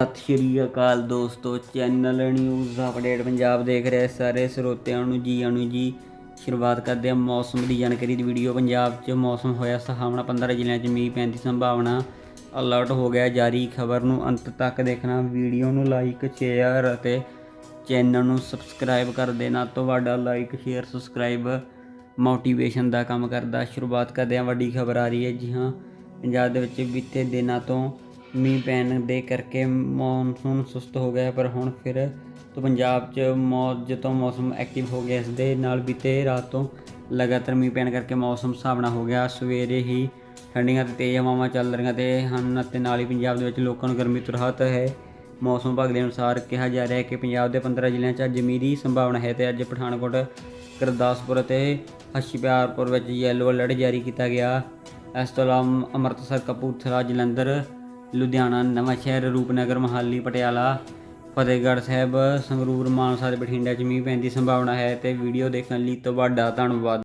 ਸਤਿ ਸ਼੍ਰੀ ਅਕਾਲ ਦੋਸਤੋ channel news update Punjab ਦੇਖ ਰਹੇ ਸਾਰੇ ਸਰੋਤਿਆਂ ਨੂੰ ਜੀ ਆਣੂ ਜੀ। ਸ਼ੁਰੂਆਤ ਕਰਦੇ ਹਾਂ ਮੌਸਮ ਦੀ ਜਾਣਕਾਰੀ ਦੀ ਵੀਡੀਓ ਪੰਜਾਬ 'ਚ ਮੌਸਮ ਹੋਇਆ ਸੁਹਾਵਣਾ 15 ਜ਼ਿਲ੍ਹਿਆਂ 'ਚ ਮੀਂਹ ਪੈਣ ਦੀ ਸੰਭਾਵਨਾ। ਅਲਰਟ ਹੋ ਗਿਆ ਜਾਰੀ ਖਬਰ ਨੂੰ ਅੰਤ ਤੱਕ ਦੇਖਣਾ ਵੀਡੀਓ ਨੂੰ ਲਾਈਕ ਸ਼ੇਅਰ ਅਤੇ ਚੈਨਲ ਨੂੰ ਸਬਸਕ੍ਰਾਈਬ ਕਰ ਦੇਣਾ। ਤੁਹਾਡਾ ਲਾਈਕ ਸ਼ੇਅਰ ਸਬਸਕ੍ਰਾਈਬ ਮੋਟੀਵੇਸ਼ਨ ਦਾ ਕੰਮ ਕਰਦਾ। ਸ਼ੁਰੂਆਤ ਕਰਦੇ ਹਾਂ ਵੱਡੀ ਖਬਰ ਆ ਰਹੀ ਹੈ ਜੀ ਹਾਂ, ਪੰਜਾਬ ਦੇ ਵਿੱਚ ਬੀਤੇ ਦਿਨਾਂ ਤੋਂ ਮੀਂਹ ਪੈਣ ਦੇ ਕਰਕੇ ਮੌਨਸੂਨ ਸੁਸਤ ਹੋ ਗਿਆ, ਪਰ ਹੁਣ ਫਿਰ ਤੋਂ ਪੰਜਾਬ 'ਚ ਮੌਜ ਤੋਂ ਮੌਸਮ ਐਕਟਿਵ ਹੋ ਗਿਆ, ਇਸ ਦੇ ਨਾਲ ਬੀਤੇ ਰਾਤ ਤੋਂ ਲਗਾਤਾਰ ਮੀਂਹ ਪੈਣ ਕਰਕੇ ਮੌਸਮ ਸੁਹਾਵਣਾ ਹੋ ਗਿਆ। ਸਵੇਰੇ ਹੀ ਠੰਡੀਆਂ ਤੇ ਤੇਜ਼ ਹਵਾਵਾਂ ਚੱਲ ਰਹੀਆਂ ਤੇ ਹਨ ਅਤੇ ਨਾਲ ਹੀ ਪੰਜਾਬ ਦੇ ਵਿੱਚ ਲੋਕਾਂ ਨੂੰ ਗਰਮੀ ਤੋਂ ਰਾਹਤ ਹੈ। ਮੌਸਮ ਵਿਭਾਗ ਦੇ ਅਨੁਸਾਰ ਕਿਹਾ ਜਾ ਰਿਹਾ ਹੈ ਕਿ ਪੰਜਾਬ ਦੇ 15 ਜ਼ਿਲ੍ਹਿਆਂ 'ਚ ਅੱਜ ਮੀਂਹ ਦੀ ਸੰਭਾਵਨਾ ਹੈ ਤੇ ਅੱਜ ਪਠਾਨਕੋਟ, ਗੁਰਦਾਸਪੁਰ ਅਤੇ ਹਸ਼ਿਆਰਪੁਰ ਵਿੱਚ ਯੈਲੋ ਅਲਰਟ ਜਾਰੀ ਕੀਤਾ ਗਿਆ। ਇਸ ਤੋਂ ਇਲਾਵਾ ਅੰਮ੍ਰਿਤਸਰ, ਕਪੂਰਥਲਾ, ਜਲੰਧਰ ਲੁਧਿਆਣਾ ਨਵਾਂਸ਼ਹਿਰ ਰੂਪਨਗਰ, ਮੋਹਾਲੀ, ਪਟਿਆਲਾ, ਫਤਿਹਗੜ੍ਹ ਸਾਹਿਬ, ਸੰਗਰੂਰ, ਮਾਨਸਾ ਤੇ ਬਠਿੰਡਾ 'ਚ ਮੀਂਹ ਪੈਣ ਦੀ ਸੰਭਾਵਨਾ ਹੈ ਤੇ ਵੀਡੀਓ ਦੇਖਣ ਲਈ ਤੁਹਾਡਾ ਧੰਨਵਾਦ।